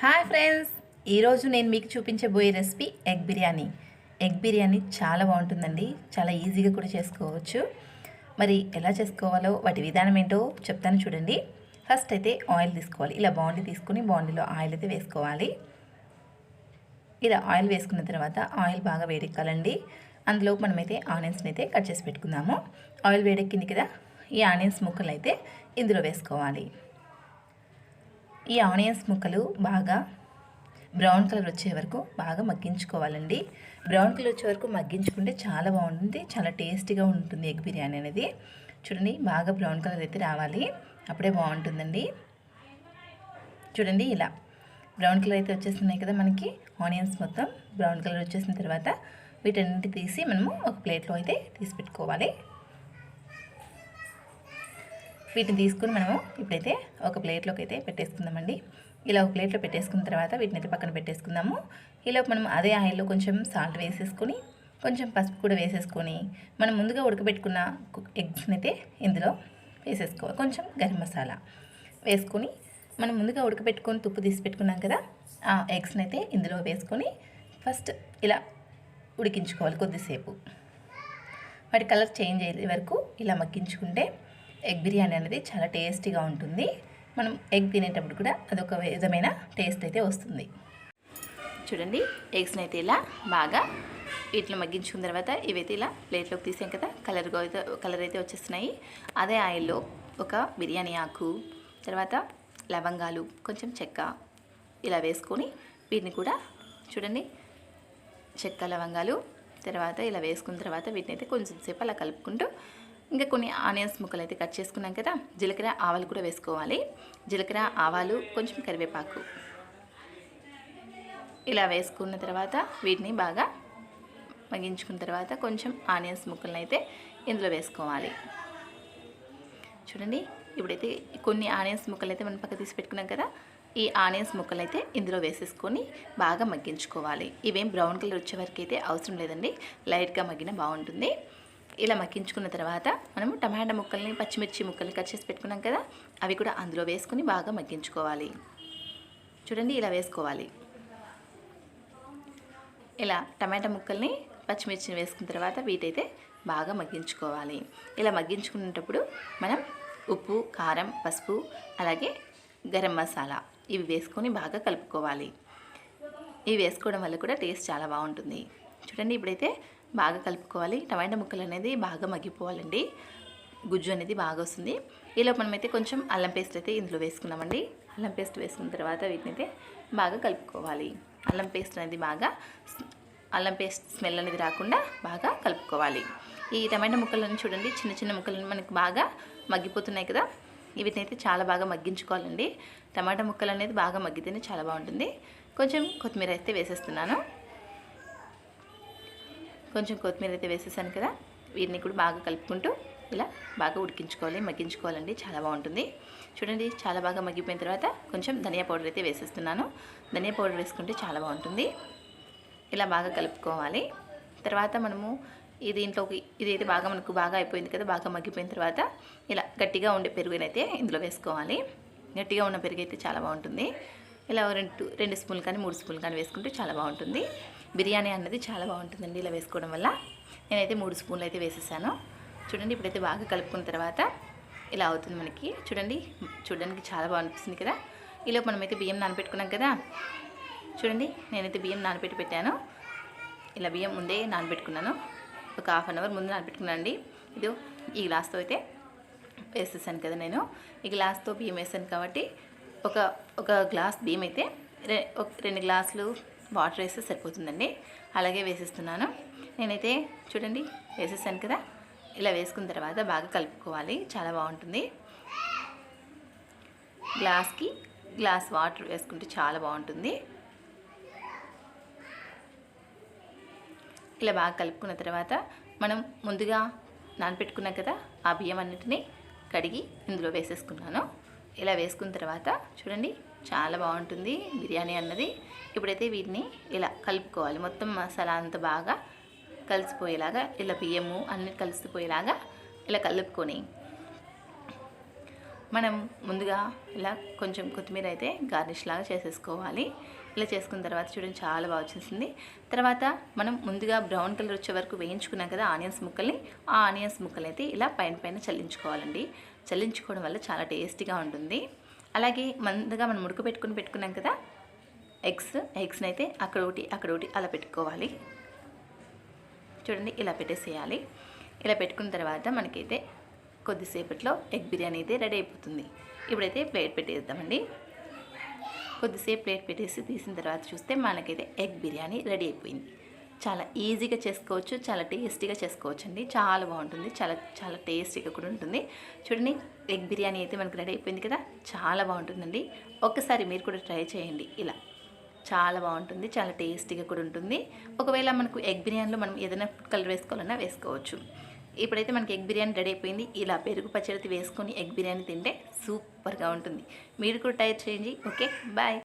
Hi friends. ఈరోజు నేను మీకు చూపించబోయే recipe egg biryani. Egg biryani చాలా బాగుంటుందండి. చాలా ఈజీగా కూడా చేసుకోవచ్చు. మరి ఎలా చేసుకోవాలో వాటి విధానం ఏంటో చెప్తాను చూడండి. ఫస్ట్ అయితే ఆయిల్ తీసుకోవాలి. ఇలా బాండీ తీసుకుని బాండీలో ఆయిల్ అయితే వేసుకోవాలి. ఇలా ఆయిల్ వేసుకున్న తర్వాత ఆయిల్ బాగా వేడెక్కాలండి. అందులో మనమైతే ఆనియన్స్ని అయితే కట్ చేసి పెట్టుకుందాము. ఆయిల్ వేడెక్కింది కదా ఈ ఆనియన్స్ ముక్కలు అయితే ఇందులో వేసుకోవాలి. ఈ ఆనియన్స్ ముక్కలు బాగా బ్రౌన్ కలర్ వచ్చే వరకు బాగా మగ్గించుకోవాలండి. బ్రౌన్ కలర్ వచ్చే వరకు మగ్గించుకుంటే చాలా బాగుంటుంది చాలా టేస్టీగా ఉంటుంది ఎగ్ బిర్యానీ అనేది. చూడండి బాగా బ్రౌన్ కలర్ అయితే రావాలి. అప్పుడే బాగుంటుందండి. చూడండి ఇలా బ్రౌన్ కలర్ అయితే వచ్చేస్తున్నాయి కదా మనకి ఆనియన్స్ మొత్తం బ్రౌన్ కలర్ వచ్చేసిన తర్వాత వీటన్నిటి తీసి మనము ఒక ప్లేట్లో అయితే తీసి పెట్టుకోవాలి. వీటిని తీసుకుని మనము ఇప్పుడైతే ఒక ప్లేట్లోకి అయితే పెట్టేసుకుందామండి. ఇలా ఒక ప్లేట్లో పెట్టేసుకున్న తర్వాత వీటిని అయితే పక్కన పెట్టేసుకుందాము. ఇలా మనం అదే ఆయిల్లో కొంచెం సాల్ట్ వేసేసుకొని కొంచెం పసుపు కూడా వేసేసుకొని మనం ముందుగా ఉడకబెట్టుకున్న ఎగ్స్ని అయితే ఇందులో వేసేసుకోవాలి. కొంచెం గరం మసాలా వేసుకొని మనం ముందుగా ఉడకబెట్టుకొని తుప్పు తీసి పెట్టుకున్నాం కదా ఆ ఎగ్స్ని అయితే ఇందులో వేసుకొని ఫస్ట్ ఇలా ఉడికించుకోవాలి కొద్దిసేపు. వాటి కలర్ చేంజ్ అయ్యే వరకు ఇలా మగ్గించుకుంటే ఎగ్ బిర్యానీ అనేది చాలా టేస్టీగా ఉంటుంది. మనం ఎగ్ తినేటప్పుడు కూడా అదొక విధమైన టేస్ట్ అయితే వస్తుంది. చూడండి ఎగ్స్ని అయితే ఇలా బాగా వీటిలో మగ్గించుకున్న తర్వాత ఇవైతే ఇలా ప్లేట్లోకి తీసాం కదా కలర్గా అయితే కలర్ అయితే వచ్చేస్తున్నాయి. అదే ఆయిల్లో ఒక బిర్యానీ ఆకు తర్వాత లవంగాలు కొంచెం చెక్క ఇలా వేసుకొని వీటిని కూడా చూడండి చెక్క లవంగాలు తర్వాత ఇలా వేసుకున్న తర్వాత వీటిని అయితే కొంచెం సేపు అలా కలుపుకుంటూ ఇంకా కొన్ని ఆనియన్స్ ముక్కలు అయితే కట్ చేసుకున్నాం కదా జీలకర్ర ఆవాలు కూడా వేసుకోవాలి. జీలకర్ర ఆవాలు కొంచెం కరివేపాకు. ఇలా వేసుకున్న తర్వాత వీటిని బాగా మగ్గించుకున్న తర్వాత కొంచెం ఆనియన్స్ ముక్కలను అయితే ఇందులో వేసుకోవాలి. చూడండి ఇప్పుడైతే కొన్ని ఆనియన్స్ ముక్కలు అయితే మనం పక్క తీసి పెట్టుకున్నాం కదా ఈ ఆనియన్స్ ముక్కలు అయితే ఇందులో వేసేసుకొని బాగా మగ్గించుకోవాలి. ఇవేం బ్రౌన్ కలర్ వచ్చే వరకు అయితే అవసరం లేదండి లైట్గా మగ్గిన బాగుంటుంది. ఇలా మగ్గించుకున్న తర్వాత మనము టమాటా ముక్కల్ని పచ్చిమిర్చి ముక్కల్ని కట్ చేసి పెట్టుకున్నాం కదా అవి కూడా అందులో వేసుకొని బాగా మగ్గించుకోవాలి. చూడండి ఇలా వేసుకోవాలి. ఇలా టమాటా ముక్కల్ని పచ్చిమిర్చిని వేసుకున్న తర్వాత వీటైతే బాగా మగ్గించుకోవాలి. ఇలా మగ్గించుకునేటప్పుడు మనం ఉప్పు కారం పసుపు అలాగే గరం మసాలా ఇవి వేసుకొని బాగా కలుపుకోవాలి. ఇవి వేసుకోవడం వల్ల కూడా టేస్ట్ చాలా బాగుంటుంది. చూడండి ఇప్పుడైతే బాగా కలుపుకోవాలి. టమాటా ముక్కలు అనేది బాగా మగ్గిపోవాలండి. గుజ్జు అనేది బాగా వస్తుంది. ఈలో మనమైతే కొంచెం అల్లం పేస్ట్ అయితే ఇందులో వేసుకున్నామండి. అల్లం పేస్ట్ వేసుకున్న తర్వాత వీటిని అయితే బాగా కలుపుకోవాలి. అల్లం పేస్ట్ అనేది బాగా అల్లం పేస్ట్ స్మెల్ అనేది రాకుండా బాగా కలుపుకోవాలి. ఈ టమాటా ముక్కలను చూడండి. చిన్న చిన్న ముక్కలను మనకి బాగా మగ్గిపోతున్నాయి కదా. వీటిని అయితే చాలా బాగా మగ్గించుకోవాలండి. టమాటా ముక్కలు అనేది బాగా మగ్గితేనే చాలా బాగుంటుంది. కొంచెం కొత్తిమీర అయితే వేసేస్తున్నాను. కొంచెం కొత్తిమీర అయితే వేసేసాను కదా వీటిని కూడా బాగా కలుపుకుంటూ ఇలా బాగా ఉడికించుకోవాలి మగ్గించుకోవాలండి. చాలా బాగుంటుంది. చూడండి చాలా బాగా మగ్గిపోయిన తర్వాత కొంచెం ధనియా పౌడర్ అయితే వేసేస్తున్నాను. ధనియా పౌడర్ వేసుకుంటే చాలా బాగుంటుంది. ఇలా బాగా కలుపుకోవాలి. తర్వాత మనము ఈ దీంట్లోకి ఇది అయితే బాగా మనకు బాగా అయిపోయింది కదా బాగా మగ్గిపోయిన తర్వాత ఇలా గట్టిగా ఉండే పెరుగునైతే ఇందులో వేసుకోవాలి. గట్టిగా ఉన్న పెరుగు అయితే చాలా బాగుంటుంది. ఇలా రెండు రెండు స్పూన్లు కానీ మూడు స్పూన్లు కానీ వేసుకుంటే చాలా బాగుంటుంది. బిర్యానీ అన్నది చాలా బాగుంటుందండి ఇలా వేసుకోవడం వల్ల. నేనైతే మూడు స్పూన్లు అయితే వేసేసాను. చూడండి ఇప్పుడైతే బాగా కలుపుకున్న తర్వాత ఇలా అవుతుంది మనకి. చూడండి చూడడానికి చాలా బాగా అనిపిస్తుంది కదా ఇలా మనమైతే బియ్యం నానబెట్టుకున్నాం కదా. చూడండి నేనైతే బియ్యం నానబెట్టి పెట్టాను. ఇలా బియ్యం ముందే నానబెట్టుకున్నాను. ఒక హాఫ్ అన్ అవర్ ముందు నానబెట్టుకున్నాను అండి ఇది ఈ గ్లాస్తో అయితే వేసేసాను కదా నేను. ఈ గ్లాస్తో బియ్యం వేసాను కాబట్టి ఒక ఒక గ్లాస్ బియ్యం అయితే ఒక రెండు గ్లాసులు వాటర్ వేస్తే సరిపోతుందండి. అలాగే వేసేస్తున్నాను. నేనైతే చూడండి వేసేసాను కదా. ఇలా వేసుకున్న తర్వాత బాగా కలుపుకోవాలి. చాలా బాగుంటుంది. గ్లాస్కి గ్లాస్ వాటర్ వేసుకుంటే చాలా బాగుంటుంది. ఇలా బాగా కలుపుకున్న తర్వాత మనం ముందుగా నానపెట్టుకున్నాం కదా ఆ బియ్యం అన్నిటిని కడిగి ఇందులో వేసేసుకున్నాను. ఇలా వేసుకున్న తర్వాత చూడండి చాలా బాగుంటుంది బిర్యానీ అన్నది. ఇప్పుడైతే వీటిని ఇలా కలుపుకోవాలి. మొత్తం మసాలా అంతా బాగా కలిసిపోయేలాగా ఇలా బియ్యము అన్ని కలిసిపోయేలాగా ఇలా కలుపుకొని మనం ముందుగా ఇలా కొంచెం కొత్తిమీర అయితే గార్నిష్ లాగా చేసేసుకోవాలి. ఇలా చేసుకున్న తర్వాత చూడండి చాలా బాగా వచ్చేసింది. తర్వాత మనం ముందుగా బ్రౌన్ కలర్ వచ్చే వరకు వేయించుకున్నాం కదా ఆనియన్స్ ముక్కల్ని. ఆ ఆనియన్స్ ముక్కలు అయితే ఇలా పైన పైన చల్లించుకోవాలండి. చల్లించుకోవడం వల్ల చాలా టేస్టీగా ఉంటుంది. అలాగే మందగా మనం ఉడక పెట్టుకుని పెట్టుకున్నాం కదా ఎగ్స్ ఎగ్స్ని అయితే అక్కడ ఒకటి అక్కడ ఒకటి అలా పెట్టుకోవాలి. చూడండి ఇలా పెట్టేసేయాలి. ఇలా పెట్టుకున్న తర్వాత మనకైతే కొద్దిసేపట్లో ఎగ్ బిర్యానీ అయితే రెడీ అయిపోతుంది. ఇప్పుడైతే ప్లేట్ పెట్టేద్దామండి. కొద్దిసేపు ప్లేట్ పెట్టేసి తీసిన తర్వాత చూస్తే మనకైతే ఎగ్ బిర్యానీ రెడీ అయిపోయింది. చాలా ఈజీగా చేసుకోవచ్చు చాలా టేస్టీగా చేసుకోవచ్చు అండి చాలా బాగుంటుంది చాలా చాలా టేస్టీగా కూడా ఉంటుంది. చూడండి ఎగ్ బిర్యానీ అయితే మనకు రెడీ అయిపోయింది కదా చాలా బాగుంటుందండి. ఒక్కసారి మీరు కూడా ట్రై చేయండి ఇలా. చాలా బాగుంటుంది చాలా టేస్టీగా కూడా ఉంటుంది. ఒకవేళ మనకు ఎగ్ బిర్యానీలో మనం ఏదైనా ఫుడ్ కలర్ వేసుకోవాలన్నా వేసుకోవచ్చు. ఇప్పుడైతే మనకి ఎగ్ బిర్యానీ రెడీ అయిపోయింది. ఇలా పెరుగు పచ్చడి వేసుకొని ఎగ్ బిర్యానీ తింటే సూపర్గా ఉంటుంది. మీరు కూడా ట్రై చేయండి ఓకే బాయ్